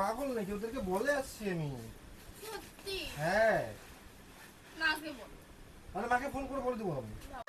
পাগল নাকি? ওদেরকে বলে আসছি আমি। সত্যি? হ্যাঁ। মাকে বল। আরে মাকে ফোন করে বলে দেবো আমি। না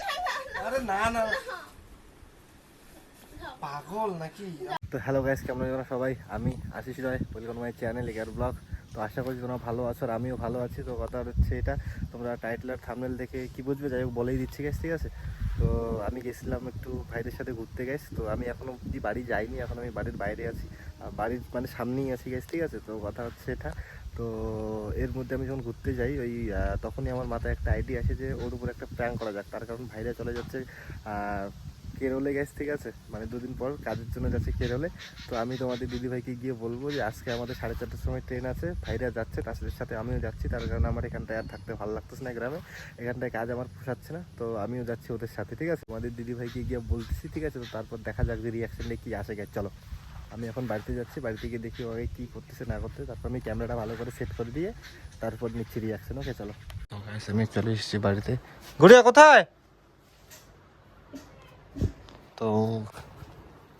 না না না আরে না না। না। পাগল নাকি? তো হ্যালো গাইস কেমন আছেন সবাই? আমি আশিস রয় পরিকল্পনা মাই চ্যানেল এগার ব্লগ। তো আশা করি তোমরা ভালো আছো আর আমিও ভালো আছি। তো কথা হচ্ছে এটা, তোমরা টাইটেল আর থামনেল দেখে কি বুঝবে? যাই হোক, বলেই দিচ্ছি গেছ ঠিক আছে? তো আমি গেছিলাম একটু ভাইদের সাথে ঘুরতে গেছি তো আমি এখনও অব্দি বাড়ি যাইনি, এখন আমি বাড়ির বাইরে আছি। আর বাড়ির মানে সামনেই আছি গেছি ঠিক আছে? তো কথা হচ্ছে এটা। তো এর মধ্যে আমি যখন ঘুরতে যাই, ওই তখনই আমার মাথায় একটা আইডিয়া আসে যে ওর উপর একটা প্র্যাঙ্ক করা যাক। তার কারণ ভাইরা চলে যাচ্ছে কেরলে গেছে ঠিক আছে? মানে দুদিন পর কাজের জন্য যাচ্ছে কেরলে। তো আমি তোমাদের দিদিভাইকে গিয়ে বলব যে, আজকে আমাদের সাড়ে চারটার সময় ট্রেন আছে, ভাইরা যাচ্ছে তাদের সাথে আমিও যাচ্ছি। তার কারণে আমার এখানটায় আর থাকতে ভালো লাগতেছে না গ্রামে। এখানটায় কাজ আমার পোষাচ্ছে না, তো আমিও যাচ্ছি ওদের সাথে, ঠিক আছে? আমাদের দিদিভাইকে গিয়ে বলতেছি, ঠিক আছে? তো তারপর দেখা যাক যে রিয়াকশনটা কি আসে গেছে চলো। আমি এখন বাড়িতে যাচ্ছি, বাড়িতে গিয়ে দেখি ওকে কী করতেছে, না করতে তারপর আমি ক্যামেরাটা ভালো করে সেট করে দিয়ে তারপর নিচ্ছি রিয়াকশন ওকে চলো। আমি চলে এসেছি বাড়িতে। গুড়িয়া, কোথায়? তো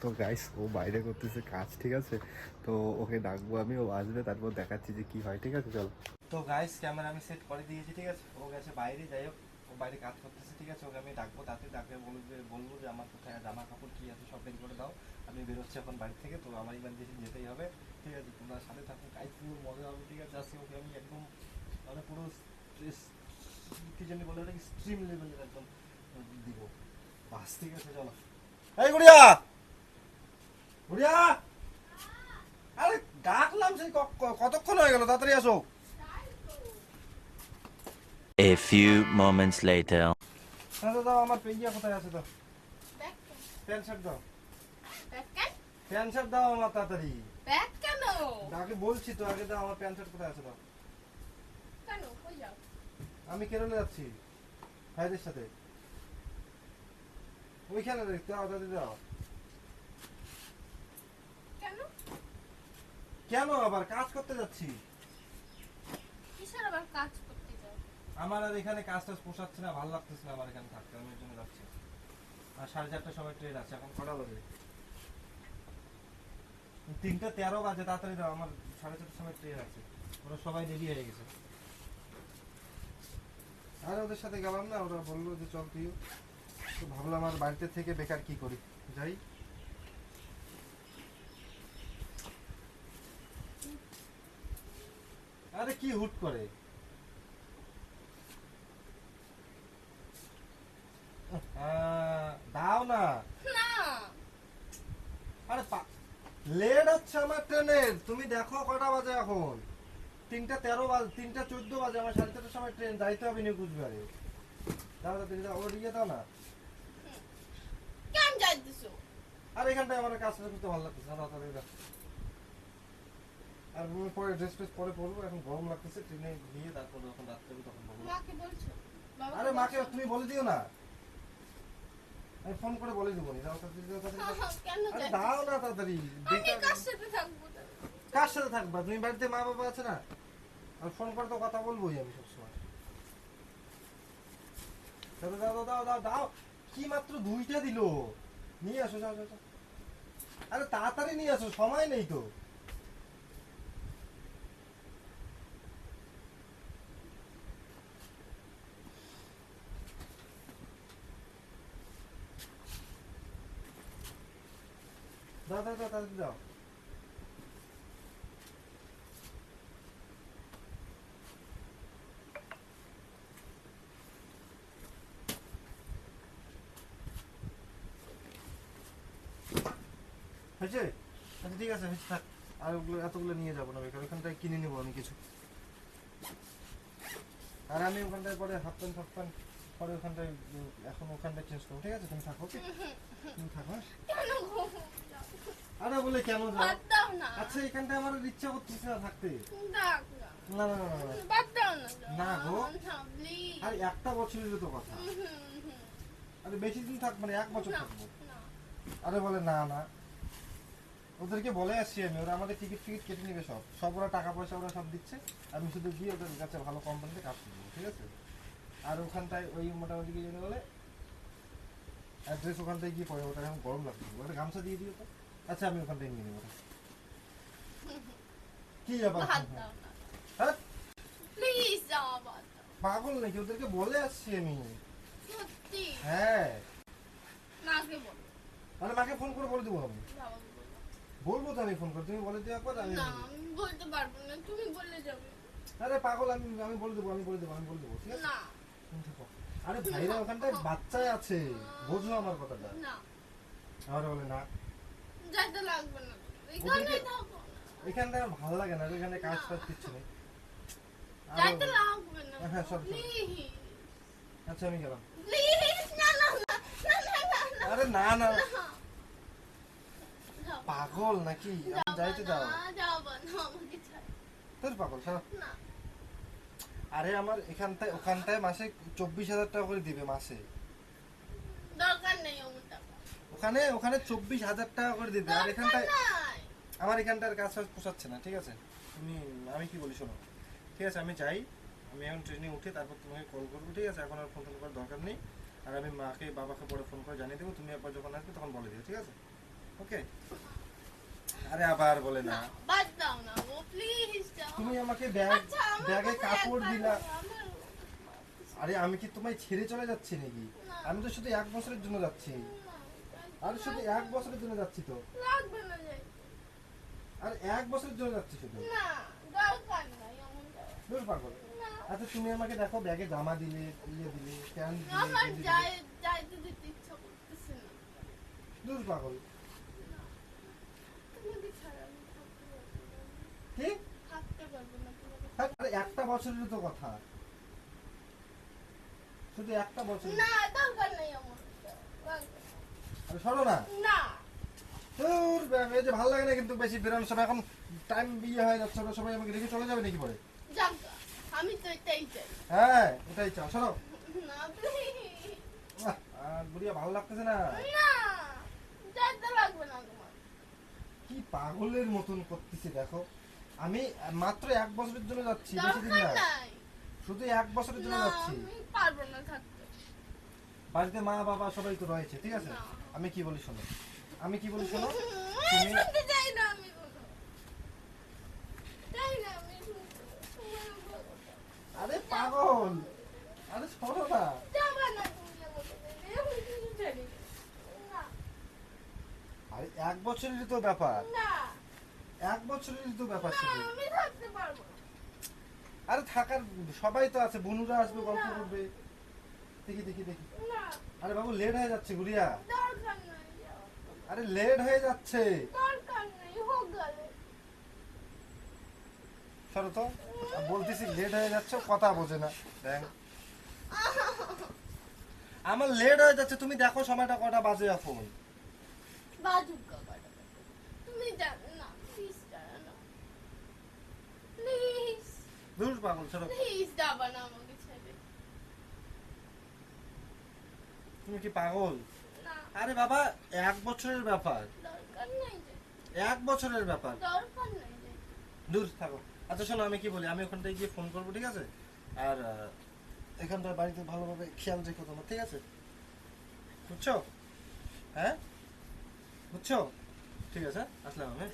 তো গাইস ও বাইরে করতেছে কাজ ঠিক আছে? তো ওকে ডাকবো আমি ও আসবে তারপর দেখাচ্ছি যে কি হয় ঠিক আছে? চলো। তো গাইস ক্যামেরা আমি সেট করে দিয়েছি ঠিক আছে? ও গেছে বাইরে যাই হোক ও বাইরে কাজ করতেছে ঠিক আছে? ওকে আমি ডাকবো তাতে ডাকে বলব যে বলব যে আমার কোথায় জামা কাপড় কি আছে সব বের করে দাও। আমি বেরোচ্ছি এখন বাড়ি থেকে তো আমার দেশে যেতেই হবে ঠিক আছে? তোমরা সাথে থাকুন গাইস পুরো মজা হবে ঠিক আছে? আজকে ওকে আমি একদম মানে পুরো কি জানি বলে ওটাকে স্ট্রিম লেভেলের একদম দিব। বাস ঠিক আছে? চলো। এই গুড়িয়া গুড়িয়া আরে ডাকলাম সেই কতক্ষণ হয়ে গেল তাড়াতাড়ি আসো A few moments later. তো দাও আমার পেইয়া কোথায় আছে তো? প্যান্ট শার্ট দাও প্যান্ট শার্ট দাও আমার তাড়াতাড়ি ব্যাগ কেন? আগে বলছি তো আগে দাও আমার প্যান্ট শার্ট কোথায় আছে দাও কেন? কই যাও? আমি কেরলে যাচ্ছি ভাইদের সাথে ওইখানে দাও দাদি দাও কেন? কেন আবার? কাজ করতে যাচ্ছি। কিসের আবার কাজ করতে যাও? আমার আর এখানে কাজ টাজ পোষাচ্ছে না ভালো লাগতেছে না আমার এখানে থাকতে আমি জন্য যাচ্ছি। আর সাড়ে চারটার সময় ট্রেন আছে এখন কটা বাজে? তিনটা তেরো বাজে তাড়াতাড়ি দাও আমার সাড়ে চারটার সময় ট্রেন আছে। ওরা সবাই রেডি হয়ে গেছে। আর ওদের সাথে গেলাম না ওরা বলল যে চল তুইও। তো ভাবলাম আর বাড়িতে থেকে বেকার কি করি? যাই। আরে কি হুট করে? দাও না। আরে লেট হচ্ছে আমার ট্রেনের তুমি দেখো কটা বাজে এখন। তিনটা তেরো বাজে তিনটা চোদ্দ বাজে আমার সাড়ে চারটার সময় ট্রেন। যাইতে হবে নিউ কুচবিহারে। তাহলে দাও। ওর ইয়ে দাও না কেন যাইতেছো? আর এখানটায় আমার কাজ করতে ভালো লাগতেছে না তাড়াতাড়ি আর আমি পরে ড্রেস ট্রেস পরে পরবো এখন গরম লাগতেছে ট্রেনে গিয়ে তারপরে যখন রাত্রে তখন বলব মাকে বলছো? আরে মাকে তুমি বলে দিও না। আমি ফোন করে বলে দেবো নি দাও তাড়াতাড়ি দাও তাড়াতাড়ি। দাও। না তাড়াতাড়ি আমি কার সাথে থাকব? কার সাথে থাকবা? তুমি বাড়িতে মা বাবা আছে না? আর ফোন করে তো কথা বলবোই আমি সবসময়। দাও দাও দাও দাও দাও। কি মাত্র দুইটা দিল? নিয়ে আসো, যাও যাও। আরে তাড়াতাড়ি নিয়ে আসো, সময় নেই তো দাও দাও দাও দাও হয়েছে? আচ্ছা ঠিক আছে হয়েছে থাক। আর ওগুলো এতগুলো নিয়ে যাব না বেকার ওখানটায় কিনে নেব আমি কিছু। আর আমি ওখানটায় পরে হাফ প্যান্ট হাফ প্যান্ট পরে ওখানটায় এখন ওখানটায় চেঞ্জ করব। ঠিক আছে তুমি থাকো ওকে? তুমি থাকো হ্যাঁ? আরে বলে কেন যাও। আচ্ছা এখানটায় আমার ইচ্ছা করতেছে না থাকতে। না। না না না গো। আর একটা বছরের তো কথা। আরে বেশি দিন থাক মানে এক বছর থাকব। আরে বলে না না। ওদেরকে বলে আসছি আমি ওরা আমাদের টিকিট ফিকিট কেটে নেবে সব। সব ওরা টাকা পয়সা ওরা সব দিচ্ছে আমি শুধু গিয়ে ওদের কাছে ভালো কোম্পানিতে কাজ করব ঠিক আছে? আর ওখানটায় ওই মোটামুটি গিয়ে যেতে বলে অ্যাড্রেস ওখানটায় গিয়ে পরে ওটা এখন গরম লাগবে ওটা গামছা দিয়ে দিও তো। আচ্ছা আমি ওখানটায় নিয়ে নেব। কি না। হ্যাঁ? পাগল নাকি? ওদেরকে বলে আসছি আমি। হ্যাঁ। মাকে মাকে ফোন করে বলে দেবো আমি। বলব তো আমি ফোন করে তুমি বলে দেওয়ার পর আমি না আমি বলতে পারব না তুমি বলে যাবে আরে পাগল আমি আমি বলে দেবো আমি বলে দেবো আমি বলে দেবো ঠিক আছে? না। আরে ভাইরা ওখানটায় বাচ্চায় আছে বোঝো আমার কথাটা। না। আমার বলে না। যাইতে লাগবে না। এখানে থাকো। এখানটা আমার ভালো লাগে না এখানে কাজ কিছু নেই। আরো- যাইতে লাগবে না। হ্যাঁ, সব। আচ্ছা আমি গেলাম। প্লিজ না না না না না না। না আরে না। না। পাগল নাকি? আমি যাইতে দাও। তোর পাগল না। আরে আমার এখানটায় ওখানটায় মাসে চব্বিশ হাজার টাকা করে দিবে মাসে। দরকার নেই ওখানে ওখানে চব্বিশ হাজার টাকা করে দিবে। আর এখানটায় আমার এখানটার কাজ ফাজ পোষাচ্ছে না ঠিক আছে? তুমি আমি কি বলি শোনো? ঠিক আছে আমি যাই। আমি এখন ট্রেনে উঠে তারপর তোমাকে কল করব ঠিক আছে? এখন আর ফোন টোন করার দরকার নেই। আর আমি মাকে বাবাকে পরে ফোন করে জানিয়ে দেবো। তুমি একবার যখন আসবে তখন বলে দিও ঠিক আছে? ওকে আরে আবার বলে না। বাদ দাও না ও প্লিজ তুমি আমাকে ব্যাগ আচ্ছা ব্যাগে কাপড় দিলা। আরে আমি কি তোমায় ছেড়ে চলে যাচ্ছি নাকি? আমি তো শুধু এক বছরের জন্য যাচ্ছি। আর শুধু এক বছরের জন্য যাচ্ছি তো। লাগবে না যাই আর এক বছরের জন্য যাচ্ছি শুধু। না দরকার নাই। দূর পাগল। না। আচ্ছা তুমি আমাকে দেখো ব্যাগে জামা দিলে ইয়ে দিলে প্যান্ট দিলে আমার যাই যাইতে দিতে ইচ্ছা করতেছে না। দূর পাগল তোমাকে ছাড়া আমি থাকতে পারব না। কি? একটা বছরের তো কথা। শুধু একটা বছর। না দরকার নেই আমার। না। আরে সরো না। না। দূর এই যে ভালো লাগে না কিন্তু বেশি বেরোনোর সময়। এখন টাইম বিয়ে হয়ে যাচ্ছে ওরা সবাই আমাকে রেখে চলে যাবে নাকি পরে? আমি তো এটাই চাই। হ্যাঁ এটাই চাও। সরো না আর বুড়িয়া ভালো লাগতেছে না। না যাইতে লাগবে না তোমার। কি পাগলের মতন করতেছে দেখো। আমি মাত্র এক বছরের জন্য যাচ্ছি বেশি দিন না শুধু এক বছরের জন্য যাচ্ছি। আমি পারব না থাকতে। বাড়িতে মা বাবা সবাই তো রয়েছে ঠিক আছে? আমি কি বলি শোনো? আমি কি বলি শোনো? তুমি। আরে পাগল! আরে শোনো না। আরে এক বছরেরই তো ব্যাপার। না, এক বছরেরই তো ব্যাপার আমি থাকতে পারব আরে থাকার সবাই তো আছে বনুরা আসবে গল্প করবে। দেখি দেখি দেখি। আরে বাবু লেট হয়ে যাচ্ছে গুড়িয়া। আরে লেট হয়ে যাচ্ছে। সরো তো বলতেছি লেট হয়ে যাচ্ছে কথা বোঝে না। দেখ আমার লেট হয়ে যাচ্ছে তুমি দেখো সময়টা কটা বাজে এখন। বাজুক তুমি জানো না প্লিজ জানো না প্লিজ দূর পাগল চলো প্লিজ যাবা না আমাকে ছেড়ে তুমি কি পাগল? না। আরে বাবা এক বছরের ব্যাপার। দরকার নেই এক বছরের ব্যাপার। দরকার নেই দূর থাকো। আচ্ছা শোনো আমি কি বলি? আমি ওখানটায় গিয়ে ফোন করব ঠিক আছে? আর আহ, এখানটার বাড়িতে ভালোভাবে খেয়াল রেখো তোমার ঠিক আছে? বুঝছ? হ্যাঁ? বুঝছ? ঠিক আছে আসলাম আমি।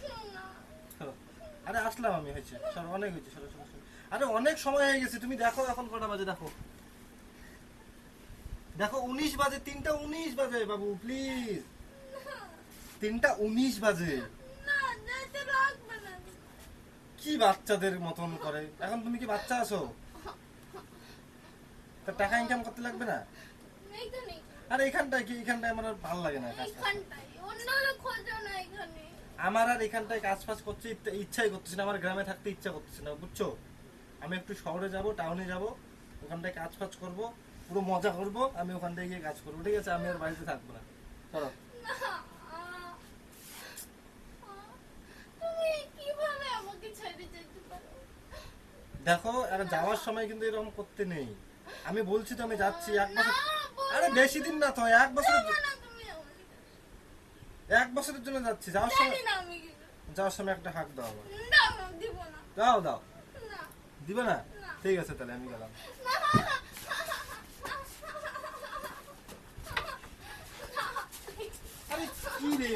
আরে আসলাম আমি হয়েছে। সর অনেক হয়েছে। সরো সরো সরো। আরে অনেক সময় হয়ে গেছে তুমি দেখো এখন কটা বাজে দেখো। দেখো উনিশ বাজে তিনটা উনিশ বাজে বাবু প্লিজ তিনটা উনিশ বাজে। কি বাচ্চাদের মতন করে? এখন তুমি কি বাচ্চা আছো? তা টাকা ইনকাম করতে লাগবে না? আর এখানটায় কি? এখানটায় আমার আর ভালো লাগে না আমার আর এখানটায় কাজ ফাজ করতে ইচ্ছা- ইচ্ছাই করতেছে না আমার গ্রামে থাকতে ইচ্ছা করতেছে না বুঝছ? আমি একটু শহরে যাব টাউনে যাব ওখানটায় কাজ ফাজ করব পুরো মজা করব আমি ওখানটায় গিয়ে কাজ করব ঠিক আছে? আমি আর বাড়িতে থাকব না। চলো। দেখো আর যাওয়ার সময় কিন্তু এরকম করতে নেই। আমি বলছি তো আমি যাচ্ছি এক বছর আরে বেশি দিন না তো এক বছর এক বছরের জন্য যাচ্ছি যাওয়ার সময়। যাওয়ার সময় একটা হাক দাও দাও দাও। দিবে না? ঠিক আছে তাহলে, আমি গেলাম। আরে কি রে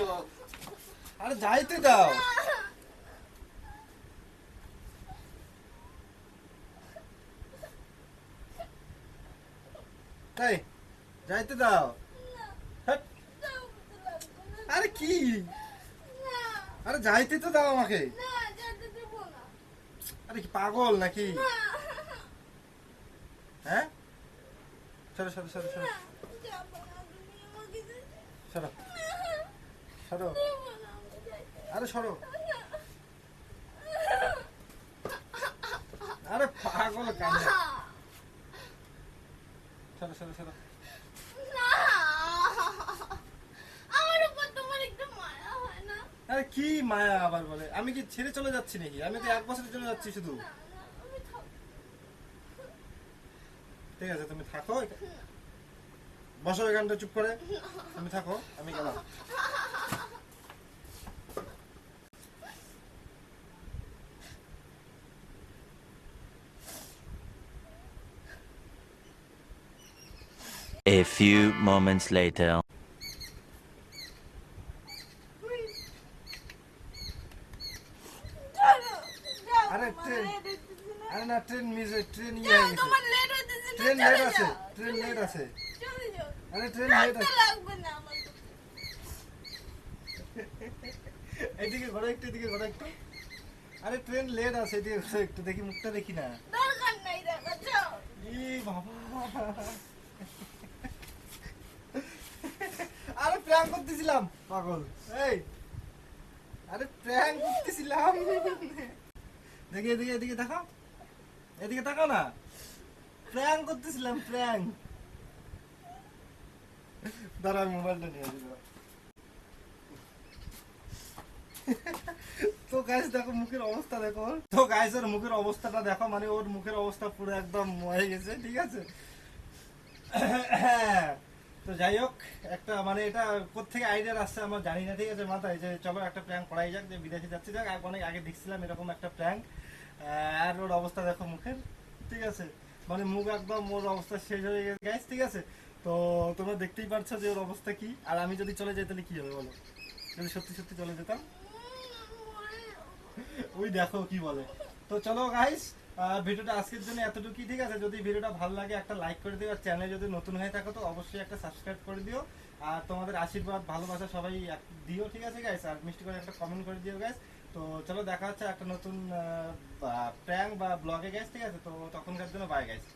আরে যাইতে দাও। তাই যাইতে দাও। হ্যাঁ। আরে কি? আরে যাইতে তো দাও আমাকে। আরে কি পাগল নাকি? হ্যাঁ? সরো সরো সরো সরো। সরো। সরো। আরে সরো। আরে পাগল না। সরো সরো সরো না আমার উপর তোমার একটু মায়া হয় না আরে কি মায়া আবার বলে? আমি কি ছেড়ে চলে যাচ্ছি নাকি? আমি তো এক বছরের জন্য যাচ্ছি শুধু। ঠিক আছে, তুমি থাকো। বসো এখানটা, চুপ করে। তুমি থাকো, আমি গেলাম। A few moments later. চলো যাও আরে ট্রেন। আরে না ট্রেন মিস ট্রেন ইয়ে হয়ে গেছে ট্রেন লেট আছে ট্রেন লেট আছে। আরে ট্রেন লেট আছে। এদিকে ঘোরো একটু এদিকে ঘোরো একটু। আরে ট্রেন লেট আছে এদিকে একটু দেখি মুখটা দেখি না। দরকার নাই দেখা। ই বাবা। আরে প্র্যাঙ্ক করতেছিলাম। পাগল। এই। আরে প্র্যাঙ্ক করতেছিলাম। দেখি, এদিকে এদিকে দেখো এদিকে তাকাও না। প্র্যাঙ্ক করতেছিলাম প্র্যাঙ্ক দাঁড়া, আমি মোবাইলটা নিয়ে আসি তো গাইস দেখো, মুখের অবস্থা দেখো। তো গাইস ওর মুখের অবস্থাটা দেখো মানে ওর মুখের অবস্থা পুরো একদম হয়ে গেছে, ঠিক আছে? তো যাই হোক, একটা মানে এটা কোথেকে আইডিয়া আসছে আমার জানি না, ঠিক আছে, মাথায়? যে চলো একটা প্র্যাঙ্ক করাই যাক, যে বিদেশে যাচ্ছি, যাক অনেক আগে দেখছিলাম এরকম একটা প্র্যাঙ্ক আর ওর অবস্থা দেখো মুখের। ঠিক আছে? মানে মুখ একদম ওর অবস্থা শেষ হয়ে গেছে। গাইস ঠিক আছে? তো তোমরা দেখতেই পারছ যে ওর অবস্থা কি। আর আমি যদি চলে যাই, তাহলে কি হবে বলো? যদি সত্যি সত্যি চলে যেতাম? ওই দেখো কি বলে। তো চলো গাইস ভিডিওটা আজকের জন্য এতটুকুই, ঠিক আছে? যদি ভিডিওটা ভালো লাগে, একটা লাইক করে দিও। আর চ্যানেলে যদি নতুন হয়ে থাকো, তো অবশ্যই একটা সাবস্ক্রাইব করে দিও। আর তোমাদের আশীর্বাদ, ভালোবাসা সবাই দিও, ঠিক আছে গাইস আর মিষ্টি করে একটা কমেন্ট করে দিও গাইস তো চলো দেখা হচ্ছে একটা নতুন প্র্যাঙ্ক বা ব্লগে গেছে ঠিক আছে? তো তখনকার জন্য বাই গাইস